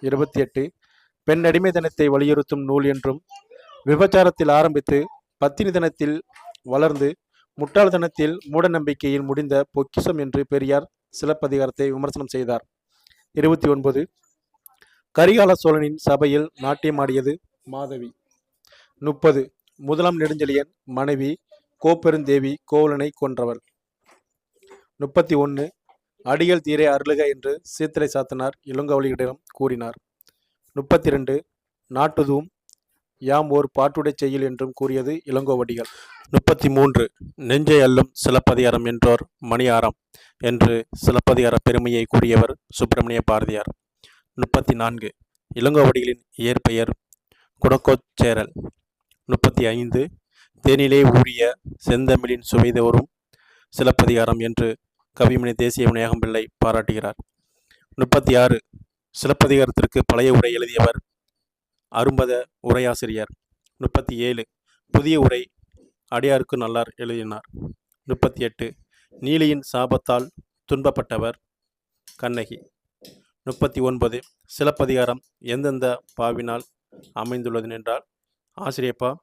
இருபத்தி எட்டு. பெண் அடிமைத்தனத்தை வலியுறுத்தும் நூல் என்றும் விபச்சாரத்தில் ஆரம்பித்து பத்தினி தினத்தில் வளர்ந்து முட்டாள்தனத்தில் மூடநம்பிக்கையில் முடிந்த பொக்கிஷம் என்று பெரியார் சிலப்பதிகாரத்தை விமர்சனம் செய்தார். இருபத்தி ஒன்பது. கரிகால சோழனின் சபையில் நாட்டியமாடியது மாதவி. முப்பது. முதலாம் நெடுஞ்செழியன் மனைவி கோப்பெருந்தேவி கோவலனை கொன்றவர். முப்பத்தி ஒன்று. அடிகள் தீரே அருளுக என்று சீத்தலை சாத்தனார் இளங்கவலியிடம் கூறினார். முப்பத்தி ரெண்டு நாட்டுதும் யாம் ஓர் பாட்டுடை செய்யுள் என்றும் கூறியது இளங்கோவடிகள். முப்பத்தி மூன்று நெஞ்சை அள்ளும் சிலப்பதிகாரம் என்றோர் மணியாரம் என்று சிலப்பதிகார பெருமையை கூறியவர் சுப்பிரமணிய பாரதியார். முப்பத்தி நான்கு இளங்கோவடிகளின் இயற்பெயர் குடக்கோச்சேரல் முப்பத்தி ஐந்து தேனிலே ஊறிய செந்தமிழின் சுவைதோறும் சிலப்பதிகாரம் என்று கவிமணி தேசிய விநாயகம் பிள்ளை பாராட்டுகிறார். முப்பத்தி ஆறு. சிலப்பதிகாரத்திற்கு பழைய உரை எழுதியவர் அரும்பத உரையாசிரியர். முப்பத்தி ஏழு. புதிய உரை அடியாருக்கு நல்லார் எழுதினார். முப்பத்தி எட்டு. நீலியின் சாபத்தால் துன்பப்பட்டவர் கண்ணகி. முப்பத்தி ஒன்பது. சிலப்பதிகாரம் எந்தெந்த பாவினால் அமைந்துள்ளது என்றால் ஆசிரியப்பா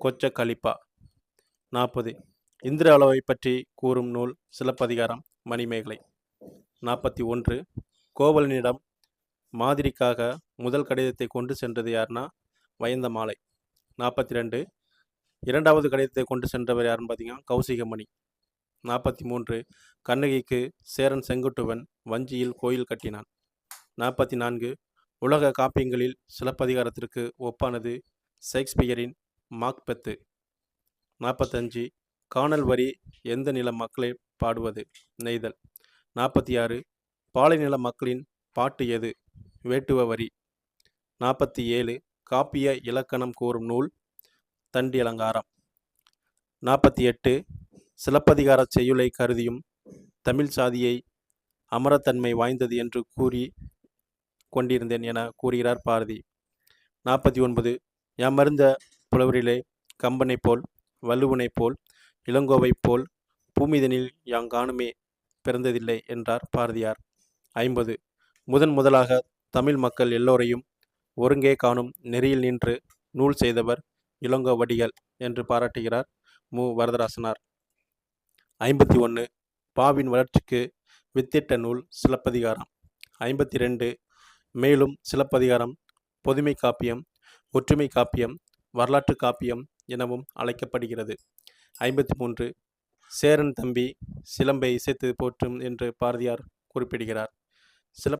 கொச்ச கலிப்பா. நாற்பது. இந்திர அளவை பற்றி கூறும் நூல் சிலப்பதிகாரம் மணிமேகலை. நாற்பத்தி ஒன்று. கோவலனிடம் மாதிரிக்காக முதல் கடிதத்தை கொண்டு சென்றது யாருன்னா வயந்த மாலை நாற்பத்தி ரெண்டு. இரண்டாவது கடிதத்தை கொண்டு சென்றவர் யாருன்னு பார்த்தீங்கன்னா கௌசிகமணி. நாற்பத்தி மூன்று. கண்ணகிக்கு சேரன் செங்குட்டுவன் வஞ்சியில் கோயில் கட்டினான். நாற்பத்தி நான்கு. உலக காப்பியங்களில் சிலப்பதிகாரத்திற்கு ஒப்பானது ஷேக்ஸ்பியரின் மாக்பெத்து. நாற்பத்தஞ்சு. காணல் வரி எந்த நில மக்களை பாடுவது? நெய்தல். நாற்பத்தி ஆறு பாலைநில மக்களின் பாட்டு எது? வேட்டுவ வரி. நாற்பத்தி ஏழு காப்பிய இலக்கணம் கூறும் நூல் தண்டி அலங்காரம் நாற்பத்தி எட்டு சிலப்பதிகார செய்யுளை கருதியும் தமிழ் சாதியை அமரத்தன்மை வாய்ந்தது என்று கூறி கொண்டிருந்தேன் என கூறுகிறார் பாரதி. நாற்பத்தி ஒன்பது. யாமருந்த புலவரிலே கம்பனைப் போல் வல்லுவனை போல் இளங்கோவைப் போல் பூமிதனில் யாங்காணுமே பிறந்ததில்லை என்றார் பாரதியார். ஐம்பது. முதன் முதலாக தமிழ் மக்கள் எல்லோரையும் ஒருங்கே காணும் நெறியில் நின்று நூல் செய்தவர் இளங்கோவடிகள் என்று பாராட்டுகிறார் மு. வரதராசனார். ஐம்பத்தி ஒன்று பாவின் வளர்ச்சிக்கு வித்திட்ட நூல் சிலப்பதிகாரம். ஐம்பத்தி ரெண்டு. மேலும் சிலப்பதிகாரம் பொதுமை காப்பியம் ஒற்றுமை காப்பியம் வரலாற்று காப்பியம் எனவும் அழைக்கப்படுகிறது. ஐம்பத்தி மூன்று. சேரன் தம்பி சிலம்பை இசைத்து போற்றும் என்று பாரதியார் குறிப்பிடுகிறார்.